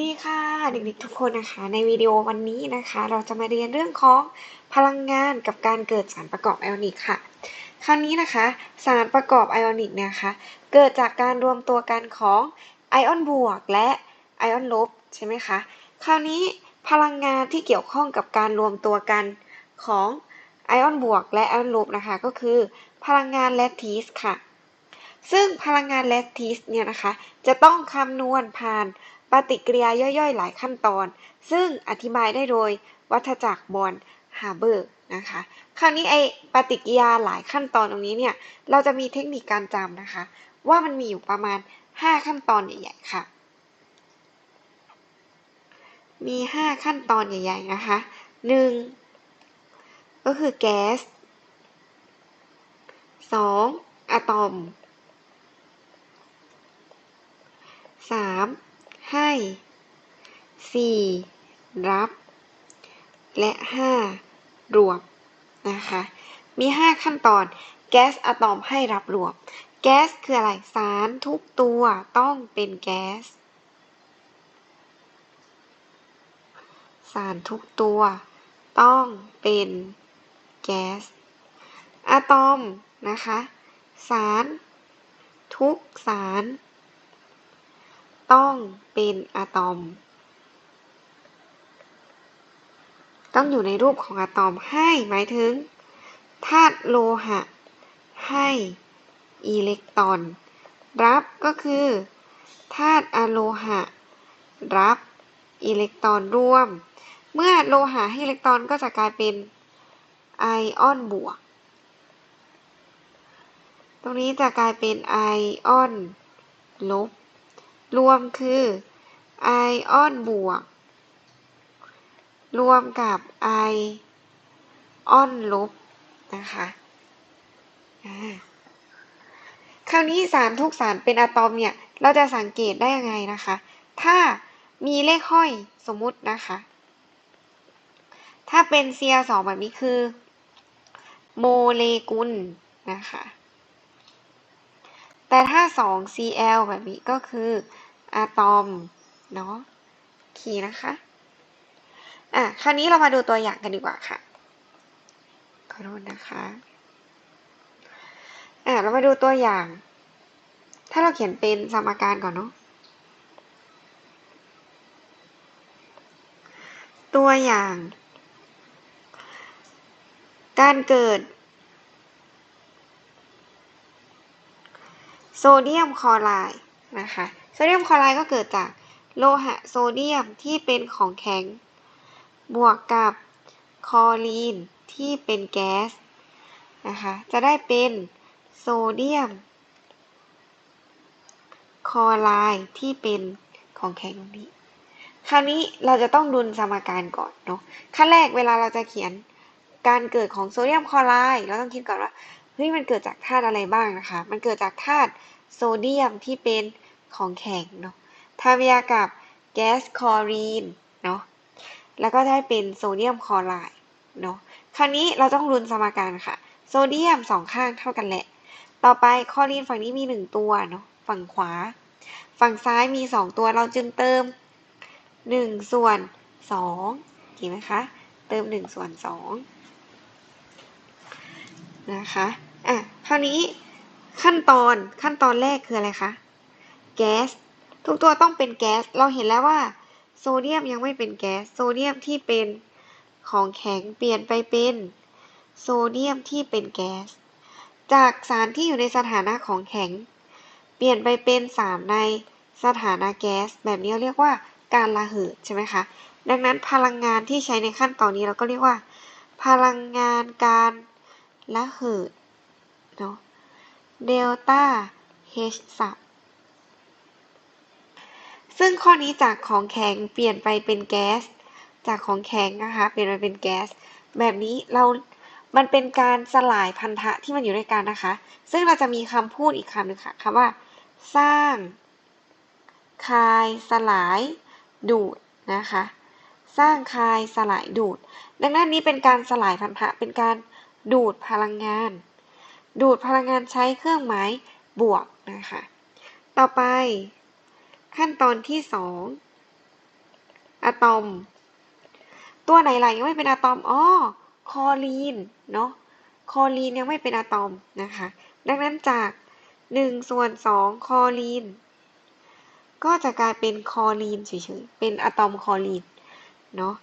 ดีค่ะเด็กๆทุกคนนะคะ ในวิดีโอวันนี้นะคะ เราจะมาเรียนเรื่องของพลังงานกับการเกิดสารประกอบไอออนิกค่ะ คราวนี้นะคะ สารประกอบไอออนิกนะคะ เกิดจากการรวมตัวกันของไอออนบวกและไอออนลบใช่ไหมคะคราวนี้พลังงานที่เกี่ยวข้องกับการรวมตัวกันของไอออนบวกและไอออนลบนะคะ ก็คือพลังงานแลทิสค่ะ ซึ่งพลังงานแลทิสเนี่ยนะคะ จะต้องคำนวณผ่าน ปฏิกิริยาย่อยๆ หลายขั้นตอน ซึ่งอธิบายได้โดยวัฏจักรบอลฮาเบอร์นะคะ คราวนี้ไอปฏิกิริยาหลายขั้นตอนตรงนี้เนี่ย เราจะมีเทคนิคการจำนะคะ ว่ามันมีอยู่ประมาณ 5 ขั้นตอนใหญ่ๆค่ะ มี 5 ขั้นตอนใหญ่ๆนะคะ 1. ก็คือแก๊ส 2. อะตอม 3. ให้ 4. รับ และ 5. รวมนะคะ มี 5 ขั้นตอน แก๊สอะตอมให้รับรวม แก๊สคืออะไร สารทุกตัวต้องเป็นแก๊ส สารทุกตัวต้องเป็นแก๊ส อะตอมนะคะ สาร ทุกสาร ต้องเป็นอะตอม ต้องอยู่ในรูปของอะตอมให้หมายถึงธาตุโลหะ ให้อิเล็กตรอน รับก็คือธาตุอะโลหะ รับอิเล็กตรอนร่วม เมื่อโลหะให้อิเล็กตรอนก็จะกลายเป็นไอออนบวก ตรงนี้จะกลายเป็นไอออนลบ รวมคือไอออนบวก รวมกับไอออนลบนะคะคราวนี้สารทุกสารเป็นอะตอมเนี่ย เราจะสังเกตได้ยังไงนะคะ ถ้ามีเลขห้อยสมมุตินะคะ ถ้าเป็น Cr2 แบบนี้คือ โมเลกุลนะคะ แต่ถ้า 2Cl แบบนี้ก็คือ อะตอม เนาะขีนะคะ อะ คราวนี้เรามาดูตัวอย่างกันดีกว่าค่ะ ขอโทษนะคะ อะ เรามาดูตัวอย่าง ถ้าเราเขียนเป็นสมการก่อนเนาะ ตัวอย่าง การเกิดโซเดียมคลอไรด์นะคะ โซเดียมคลอไรด์ก็เกิดจากโลหะโซเดียมที่เป็นของแข็ง บวกกับคลอรีนที่เป็นแก๊สนะคะ จะได้เป็นโซเดียมคลอไรด์ที่เป็นของแข็งนี้ คราวนี้เราจะต้องดุลสมการก่อนเนาะ ขั้นแรกเวลาเราจะเขียนการเกิดของโซเดียมคลอไรด์เราต้องคิดก่อนว่าเฮ้ยมันเกิดจากธาตุอะไรบ้างนะคะ มันเกิดจากธาตุโซเดียมที่เป็น ของแข็งเนาะทาเวียกับแก๊สคลอรีนเนาะแล้วก็ได้เป็นโซเดียมคลอไรด์เนาะคราวนี้เราต้องรุนสมการค่ะ โซเดียมสองข้างเท่ากันแหละ ต่อไปคลอรีนฝั่งนี้มีหนึ่งตัวเนาะฝั่งขวา ฝั่งซ้ายมีสองตัวเราจึงเติมหนึ่งส่วนสองเห็นไหมคะ เติมหนึ่งส่วนสองนะคะอะคราวนี้ขั้นตอนขั้นตอนแรกคืออะไรคะ แก๊ส ทุกตัวต้องเป็นแก๊ส เราเห็นแล้วว่า โซเดียมยังไม่เป็นแก๊ส โซเดียมที่เป็นของแข็งเปลี่ยนไปเป็น โซเดียมที่เป็นแก๊ส จากสารที่อยู่ในสถานะของแข็ง เปลี่ยนไปเป็นสารในสถานะแก๊ส แบบนี้เรียกว่าการระเหยใช่ไหมคะ ดังนั้นพลังงานที่ใช้ในขั้นตอนนี้เราก็เรียกว่า พลังงานการระเหยเนาะเดลต้า H สับ ซึ่งข้อนี้จากของแข็งเปลี่ยนไปเป็นแก๊ส จากของแข็งนะคะ เปลี่ยนไปเป็นแก๊ส แบบนี้เรา มันเป็นการสลายพันธะที่มันอยู่ด้วยกันนะคะ ซึ่งเราจะมีคำพูดอีกคำหนึ่งค่ะคำว่า สร้าง คาย สลาย ดูดนะคะ สร้างคาย สลายดูด ดังนั้นนี้เป็นการสลายพันธะ เป็นการดูดพลังงาน ดูดพลังงานใช้เครื่องหมายบวกนะคะ ต่อไป ขั้นตอนที่สองอะตอม ตัวไหนล่ะยังไม่เป็นอะตอมอ๋อคอลีนเนาะคอลีนยังไม่เป็นอะตอมนะคะ ดังนั้นจาก1ส่วน2คอลีน ก็จะกลายเป็นคอลีนเฉยๆ เป็นอะตอมคอลีนเนาะ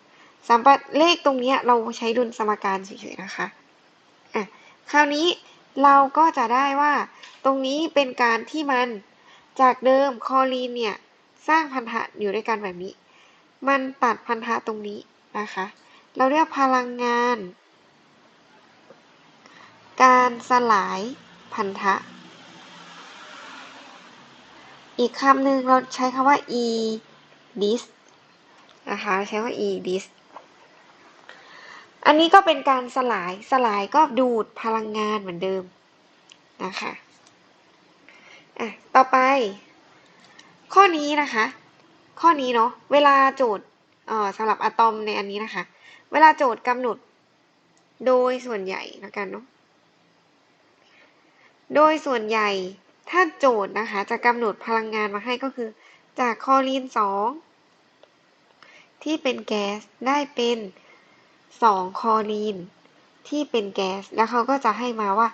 สามเลขตรงนี้เราใช้ดุลสมการเฉยๆนะคะอะคราวนี้เราก็จะได้ว่าตรงนี้เป็นการที่มัน จากเดิมคอลีนเนี่ยสร้างพันธะอยู่ด้วยกันแบบนี้ มันตัดพันธะตรงนี้นะคะ เราเรียกพลังงาน การสลายพันธะ อีกคำหนึ่งเราใช้คำว่า e dis นะคะใช้ว่า e dis อันนี้ก็เป็นการสลายสลายก็ดูดพลังงานเหมือนเดิมนะคะ อะต่อไป ข้อนี้นะคะ ข้อนี้เนาะเวลาโจทย์สำหรับอะตอมในอันนี้นะคะ เวลาโจทย์กำหนดโดยส่วนใหญ่แล้วกันเนาะโดยส่วนใหญ่ถ้าโจทย์นะคะ จะกำหนดพลังงานมาให้ก็คือ จากคอลีน 2 ที่เป็นแก๊สได้เป็น 2คอลีน ที่เป็นแก๊สแล้วเขาก็จะให้มาว่า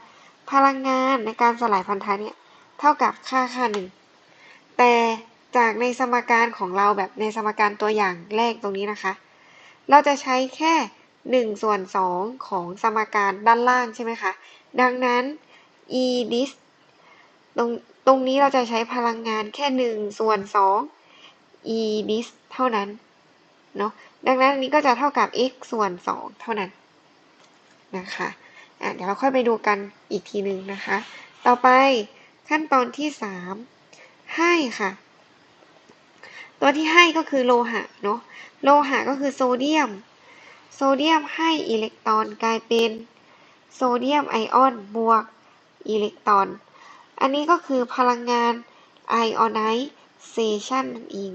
พลังงานในการสลายพันธะเนี่ย เท่ากับค่าค่าหนึ่งแต่จากในสมการของเราแบบในสมการตัวอย่างแรกตรงนี้นะคะ เราจะใช้แค่ 1 ส่วน 2 ของสมการด้านล่างใช่ไหมคะ ดังนั้น e dis ตรงตรงนี้เราจะใช้พลังงานแค่ 1 ส่วน 2 e dis เท่านั้นเนาะดังนั้นอันนี้ก็จะเท่ากับ x ส่วน 2 เท่านั้นนะคะอะเดี๋ยวเราค่อยไปดูกันอีกทีหนึ่งนะคะ ต่อไป ขั้นตอนที่3ให้ค่ะ ตัวที่ให้ก็คือโลหะเนาะโลหะก็คือโซเดียม โซเดียมให้อิเล็กตรอนกลายเป็นโซเดียมไอออนบวกอิเล็กตรอน อันนี้ก็คือพลังงานไอออนไนเซชันนั่นเอง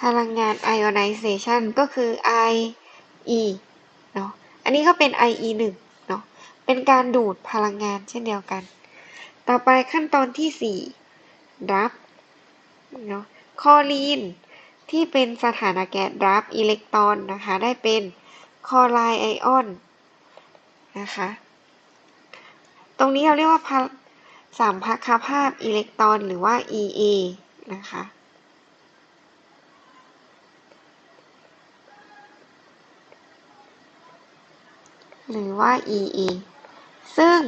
พลังงาน ionization ก็คือ IE เนาะ อันนี้ก็เป็น IE 1เนาะ เป็นการดูดพลังงานเช่นเดียวกัน ต่อไปขั้นตอนที่ 4 รับเนาะ คอลีนที่เป็นสถานะแก๊สรับอิเล็กตรอนนะคะ ได้เป็นคอไลไอออนนะคะ ตรงนี้เราเรียกว่าสามพักคภาพอิเล็กตรอนหรือว่า EA นะคะ หรือว่า EE ซึ่ง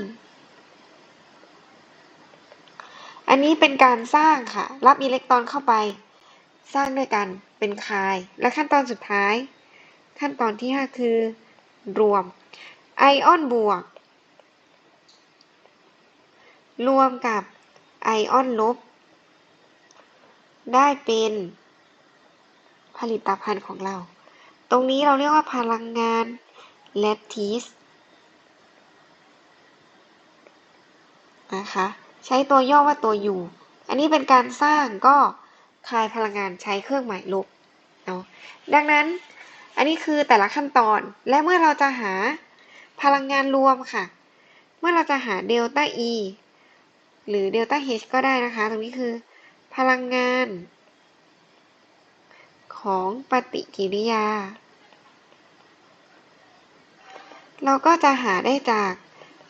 อันนี้เป็นการสร้างค่ะ รับอิเล็กตรอนเข้าไป สร้างด้วยกันเป็นคาย และขั้นตอนสุดท้าย ขั้นตอนที่ 5 คือ รวม ไอออนบวก รวมกับไอออนลบ ได้เป็นผลิตภัณฑ์ของเรา ตรงนี้เราเรียกว่าพลังงาน แลทิสนะคะใช้ตัวย่อว่าตัว U อันนี้เป็นการสร้างก็คายพลังงานใช้เครื่องหมายลบเนาะดังนั้นอันนี้คือแต่ละขั้นตอนและเมื่อเราจะหาพลังงานรวมค่ะ เมื่อเราจะหาเดลต้า E หรือเดลต้า H ก็ได้นะคะ ตรงนี้คือ พลังงาน ของปฏิกิริยา เราก็จะหาได้จาก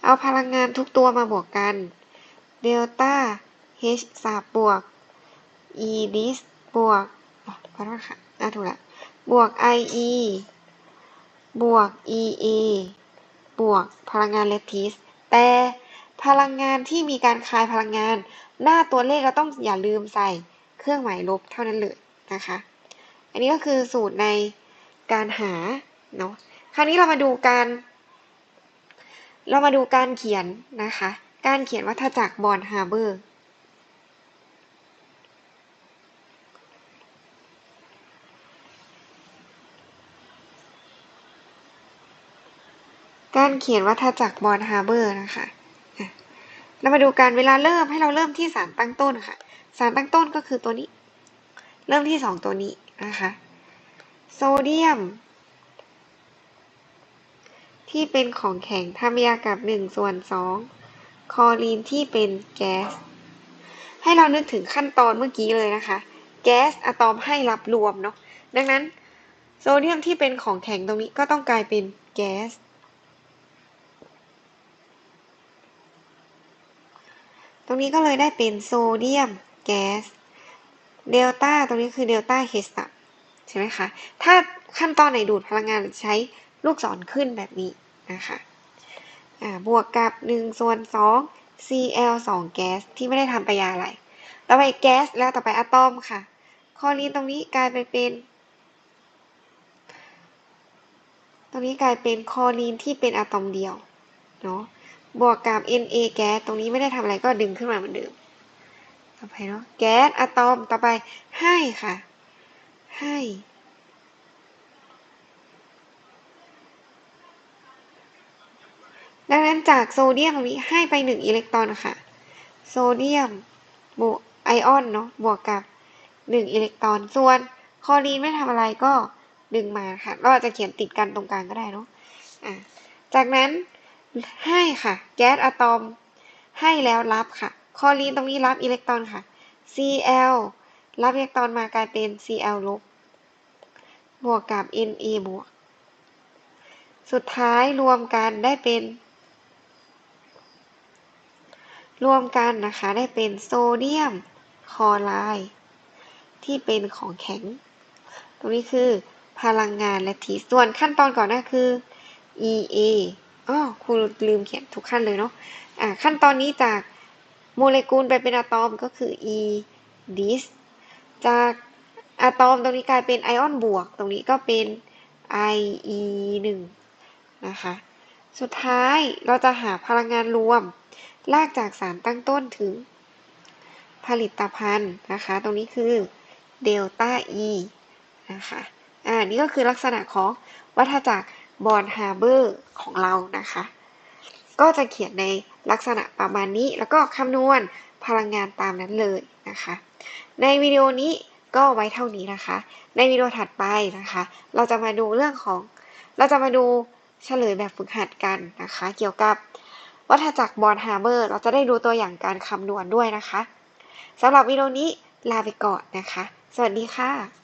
เอาพลังงานทุกตัวมาบวกกันเดลต้า H สาบบวก E dis บวกขอโทษค่ะอะถูกละบวก IE บวก EA บวกพลังงานเลทิสแต่พลังงานที่มีการคายพลังงาน หน้าตัวเลขเราต้องอย่าลืมใส่เครื่องหมายลบเท่านั้นเลยนะคะ อันนี้ก็คือสูตรในการหาเนาะคราวนี้เรามาดูการ เรามาดูการเขียนนะคะ การเขียนวัฏจักรบอนฮาร์เบอร์ การเขียนวัฏจักรบอนฮาร์เบอร์นะคะเรามาดูการเวลาเริ่มให้เราเริ่มที่สารตั้งต้นค่ะ สารตั้งต้นก็คือตัวนี้ เริ่มที่สองตัวนี้นะคะ โซเดียม ที่เป็นของแข็งทำยากับ1ส่วน2คอลีนที่เป็นแก๊ส ให้เรานึกถึงขั้นตอนเมื่อกี้เลยนะคะ แก๊สอะตอมให้รับรวมเนาะ ดังนั้นโซเดียมที่เป็นของแข็งตรงนี้ก็ต้องกลายเป็นแก๊ส ตรงนี้ก็เลยได้เป็นโซเดียมแก๊ส เดลต้าตรงนี้คือเดลต้าเฮสตใช่ไหมคะ ถ้าขั้นตอนไหนดูดพลังงานใช้ลูกศรขึ้นแบบนี้ นะคะบวกกับ1ส่วน2 Cl 2แก๊สที่ไม่ได้ทำปฏิกิริยาอะไร ต่อไปแก๊สแล้วต่อไปอะตอมค่ะคอลีนตรงนี้กลายไปเป็น ตรงนี้กลายเป็นคอลีนที่เป็นอะตอมเดียวเนาะ บวกกับ Na แก๊สตรงนี้ไม่ได้ทำอะไรก็ดึงขึ้นมาเหมือนเดิม ต่อไปเนาะแก๊สอะตอมต่อไปให้ค่ะ ให้ ดังนั้น จากโซเดียมนี้ให้ไป1อิเล็กตรอนค่ะโซเดียมบวกไอออนเนาะบวกกับ1อิเล็กตรอนส่วนคลอรีนไม่ทำอะไรก็ดึงมาค่ะเราอาจจะเขียนติดกันตรงกลางก็ได้เนาะอะจากนั้นให้ค่ะ แก๊สอะตอมให้แล้วรับค่ะคลอรีนตรงนี้รับอิเล็กตรอนค่ะ Cl รับอิเล็กตรอนมากลายเป็น Cl ลบบวกกับ Na บวก สุดท้ายรวมกันได้เป็น รวมกันนะคะได้เป็นโซเดียมคลอไรด์ที่เป็นของแข็ง ตรงนี้คือพลังงานและทีส่วนขั้นตอนก่อนหน้าคือ EA อ๋อครูลืมเขียนทุกขั้นเลยเนาะะขั้นตอนนี้จากโมเลกุลไปเป็นอะตอมก็คือ E dis จากอะตอมตรงนี้กลายเป็นไอออนบวก ตรงนี้ก็เป็น IE 1นะคะ สุดท้ายเราจะหาพลังงานรวม ลากจากสารตั้งต้นถึง ผลิตภัณฑ์นะคะ ตรงนี้คือเดลต้า E นะคะ อ่า นี่ก็คือลักษณะของวัฏจักรบอนฮาร์เบอร์ของเรานะคะ ก็จะเขียนในลักษณะประมาณนี้ แล้วก็คำนวณพลังงานตามนั้นเลยนะคะ ในวิดีโอนี้ก็ไว้เท่านี้นะคะ ในวิดีโอถัดไปนะคะ เราจะมาดูเรื่องของ เราจะมาดู เฉลยแบบฝึกหัดกันนะคะ เกี่ยวกับวัฏจักรบอลฮาร์เบอร์เราจะได้ดูตัวอย่างการคำนวณด้วยนะคะสำหรับวิดีโอนี้ลาไปก่อนนะคะ สวัสดีค่ะ